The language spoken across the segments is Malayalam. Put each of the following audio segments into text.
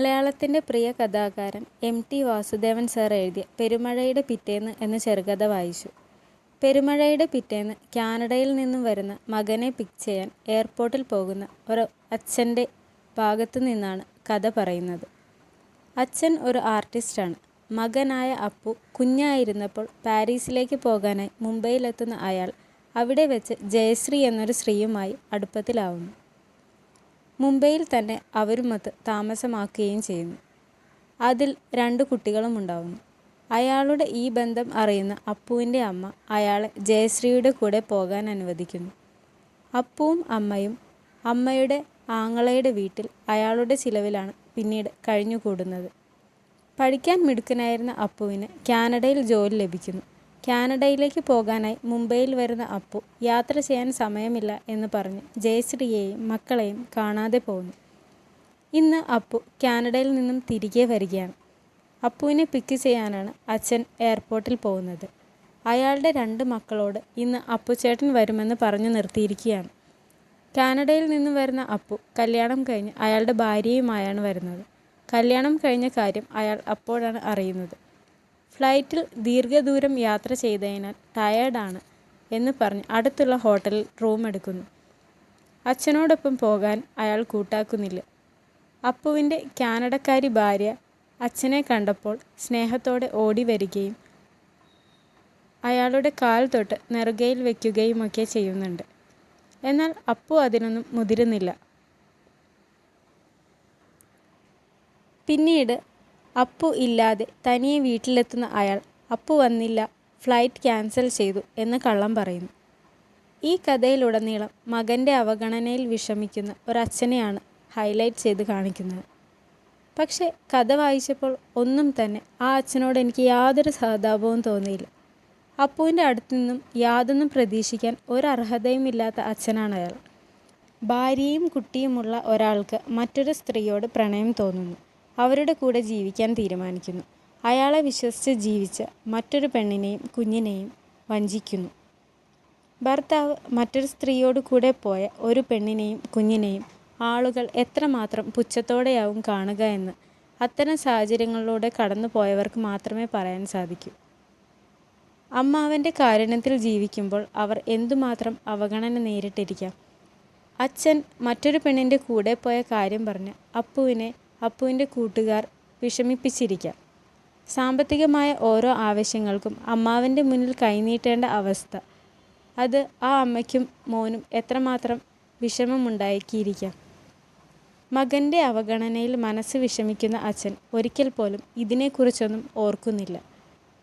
മലയാളത്തിന്റെ പ്രിയ കഥാകാരൻ എം ടി വാസുദേവൻ സാർ എഴുതിയ പെരുമഴയുടെ പിറ്റേന്ന് എന്ന ചെറുകഥ വായിച്ചു. പെരുമഴയുടെ പിറ്റേന്ന് കാനഡയിൽ നിന്നും വരുന്ന മകനെ പിക്ക് ചെയ്യാൻ എയർപോർട്ടിൽ പോകുന്ന ഒരു അച്ഛന്റെ ഭാഗത്തു നിന്നാണ് കഥ പറയുന്നത്. അച്ഛൻ ഒരു ആർട്ടിസ്റ്റാണ്. മകനായ അപ്പു കുഞ്ഞായിരുന്നപ്പോൾ പാരീസിലേക്ക് പോകാനായി മുംബൈയിലെത്തുന്ന അയാൾ അവിടെ വെച്ച് ജയശ്രീ എന്നൊരു സ്ത്രീയുമായി അടുപ്പത്തിലാവുന്നു. മുംബൈയിൽ തന്നെ അവരുമൊത്ത് താമസമാക്കുകയും ചെയ്യുന്നു. അതിൽ രണ്ടു കുട്ടികളുമുണ്ടാവുന്നു. അയാളുടെ ഈ ബന്ധം അറിയുന്ന അപ്പുവിന്റെ അമ്മ അയാളെ ജയശ്രീയുടെ കൂടെ പോകാൻ അനുവദിക്കുന്നു. അപ്പുവും അമ്മയും അമ്മയുടെ ആങ്ങളയുടെ വീട്ടിൽ അയാളുടെ ചിലവിലാണ് പിന്നീട് കഴിഞ്ഞുകൂടുന്നത്. പഠിക്കാൻ മിടുക്കനായിരുന്ന അപ്പുവിന് കാനഡയിൽ ജോലി ലഭിക്കുന്നു. കാനഡയിലേക്ക് പോകാനായി മുംബൈയിൽ വരുന്ന അപ്പു യാത്ര ചെയ്യാൻ സമയമില്ല എന്ന് പറഞ്ഞ് ജയശ്രീയെയും മക്കളെയും കാണാതെ പോകുന്നു ഇന്ന് അപ്പു കാനഡയിൽ നിന്നും തിരികെ വരികയാണ്. അപ്പുവിനെ പിക്ക് ചെയ്യാനാണ് അച്ഛൻ എയർപോർട്ടിൽ പോകുന്നത് അയാളുടെ രണ്ട് മക്കളോട് ഇന്ന് അപ്പുച്ചേട്ടൻ വരുമെന്ന് പറഞ്ഞു നിർത്തിയിരിക്കുകയാണ്. കാനഡയിൽ നിന്നും വരുന്ന അപ്പു കല്യാണം കഴിഞ്ഞ് അയാളുടെ ഭാര്യയുമായാണ് വരുന്നത്. കല്യാണം കഴിഞ്ഞ കാര്യം അയാൾ അപ്പോഴാണ് അറിയുന്നത്. ഫ്ലൈറ്റിൽ ദീർഘദൂരം യാത്ര ചെയ്തതിനാൽ ടയേർഡാണ് എന്ന് പറഞ്ഞ് അടുത്തുള്ള ഹോട്ടലിൽ റൂം എടുക്കുന്നു അച്ഛനോടൊപ്പം പോകാൻ അയാൾ കൂട്ടാക്കുന്നില്ല. അപ്പുവിന്റെ കാനഡക്കാരി ഭാര്യ അച്ഛനെ കണ്ടപ്പോൾ സ്നേഹത്തോടെ ഓടി വരികയും അയാളുടെ കാൽ തൊട്ട് നെറുകയിൽ വെക്കുകയുമൊക്കെ ചെയ്യുന്നുണ്ട്. എന്നാൽ അപ്പു അതിനൊന്നും മുതിരുന്നില്ല. പിന്നീട് അപ്പു ഇല്ലാതെ തനിയെ വീട്ടിലെത്തുന്ന അയാൾ അപ്പു വന്നില്ല ഫ്ലൈറ്റ് ക്യാൻസൽ ചെയ്തു എന്ന് കള്ളം പറയുന്നു. ഈ കഥയിലുടനീളം മകന്റെ അവഗണനയിൽ വിഷമിക്കുന്ന ഒരച്ഛനെയാണ് ഹൈലൈറ്റ് ചെയ്ത് കാണിക്കുന്നത്. പക്ഷേ കഥ വായിച്ചപ്പോൾ ഒന്നും തന്നെ ആ അച്ഛനോട് എനിക്ക് യാതൊരു സഹതാപവും തോന്നിയില്ല. അപ്പുവിന്റെ അടുത്തു നിന്നും യാതൊന്നും പ്രതീക്ഷിക്കാൻ ഒരർഹതയും ഇല്ലാത്ത അച്ഛനാണ് അയാൾ ഭാര്യയും കുട്ടിയുമുള്ള ഒരാൾക്ക് മറ്റൊരു സ്ത്രീയോട് പ്രണയം തോന്നുന്നു. അവരുടെ കൂടെ ജീവിക്കാൻ തീരുമാനിക്കുന്നു. അയാളെ വിശ്വസിച്ച് ജീവിച്ച മറ്റൊരു പെണ്ണിനെയും കുഞ്ഞിനെയും വഞ്ചിക്കുന്നു. ഭർത്താവ് മറ്റൊരു സ്ത്രീയോട് കൂടെ പോയ ഒരു പെണ്ണിനെയും കുഞ്ഞിനെയും ആളുകൾ എത്രമാത്രം പുച്ഛത്തോടെയാവും കാണുക എന്ന് അത്തരം സാഹചര്യങ്ങളിലൂടെ കടന്നു പോയവർക്ക് മാത്രമേ പറയാൻ സാധിക്കൂ. അമ്മാവന്റെ കാരുണ്യത്തിൽ ജീവിക്കുമ്പോൾ അവർ എന്തുമാത്രം അവഗണന നേരിട്ടിരിക്കാം. അച്ഛൻ മറ്റൊരു പെണ്ണിന്റെ കൂടെ പോയ കാര്യം പറഞ്ഞ് അപ്പുവിനെ അപ്പുവിന്റെ കൂട്ടുകാർ വിഷമിപ്പിച്ചിരിക്കാം. സാമ്പത്തികമായ ഓരോ ആവശ്യങ്ങൾക്കും അമ്മാവന്റെ മുന്നിൽ കൈനീട്ടേണ്ട അവസ്ഥ അത് ആ അമ്മയ്ക്കും മോനും എത്രമാത്രം വിഷമമുണ്ടാക്കിയിരിക്കാം. മകന്റെ അവഗണനയിൽ മനസ്സ് വിഷമിക്കുന്ന അച്ഛൻ ഒരിക്കൽ പോലും ഇതിനെക്കുറിച്ചൊന്നും ഓർക്കുന്നില്ല.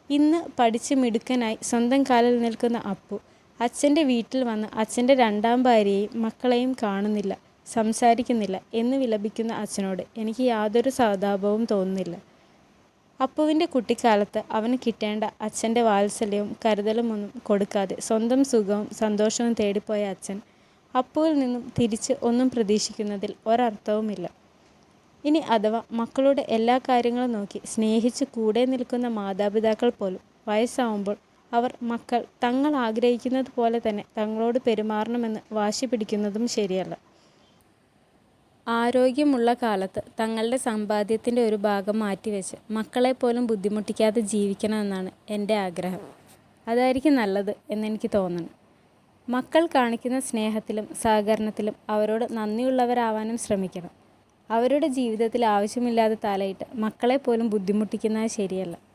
ഇന്ന് പഠിച്ച് മിടുക്കനായി സ്വന്തം കാലിൽ നിൽക്കുന്ന അപ്പു അച്ഛന്റെ വീട്ടിൽ വന്ന് അച്ഛന്റെ രണ്ടാം ഭാര്യയെയും മക്കളെയും കാണുന്നില്ല സംസാരിക്കുന്നില്ല എന്ന് വിലപിക്കുന്ന അച്ഛനോട് എനിക്ക് യാതൊരു സഹതാപവും തോന്നുന്നില്ല. അപ്പുവിന്റെ കുട്ടിക്കാലത്ത് അവന് കിട്ടേണ്ട അച്ഛന്റെ വാത്സല്യവും കരുതലുമൊന്നും കൊടുക്കാതെ സ്വന്തം സുഖവും സന്തോഷവും തേടിപ്പോയ അച്ഛൻ അപ്പുവിൽ നിന്നും തിരിച്ച് ഒന്നും പ്രതീക്ഷിക്കുന്നതിൽ ഒരർത്ഥവുമില്ല. ഇനി അഥവാ മക്കളുടെ എല്ലാ കാര്യങ്ങളും നോക്കി സ്നേഹിച്ച് കൂടെ നിൽക്കുന്ന മാതാപിതാക്കൾ പോലും വയസ്സാവുമ്പോൾ അവർ മക്കൾ തങ്ങൾ ആഗ്രഹിക്കുന്നത് പോലെ തന്നെ തങ്ങളോട് പെരുമാറണമെന്ന് വാശി പിടിക്കുന്നതും ശരിയല്ല. ആരോഗ്യമുള്ള കാലത്ത് തങ്ങളുടെ സമ്പാദ്യത്തിന്റെ ഒരു ഭാഗം മാറ്റിവെച്ച് മക്കളെപ്പോലും ബുദ്ധിമുട്ടിക്കാതെ ജീവിക്കണമെന്നാണ് എന്റെ ആഗ്രഹം. അതായിരിക്കും നല്ലത് എന്നെനിക്ക് തോന്നുന്നു. മക്കൾ കാണിക്കുന്ന സ്നേഹത്തിലും സഹകരണത്തിലും അവരോട് നന്ദിയുള്ളവരാവാനും ശ്രമിക്കണം. അവരുടെ ജീവിതത്തിൽ ആവശ്യമില്ലാതെ തലയിട്ട് മക്കളെപ്പോലും ബുദ്ധിമുട്ടിക്കുന്നത് ശരിയല്ല.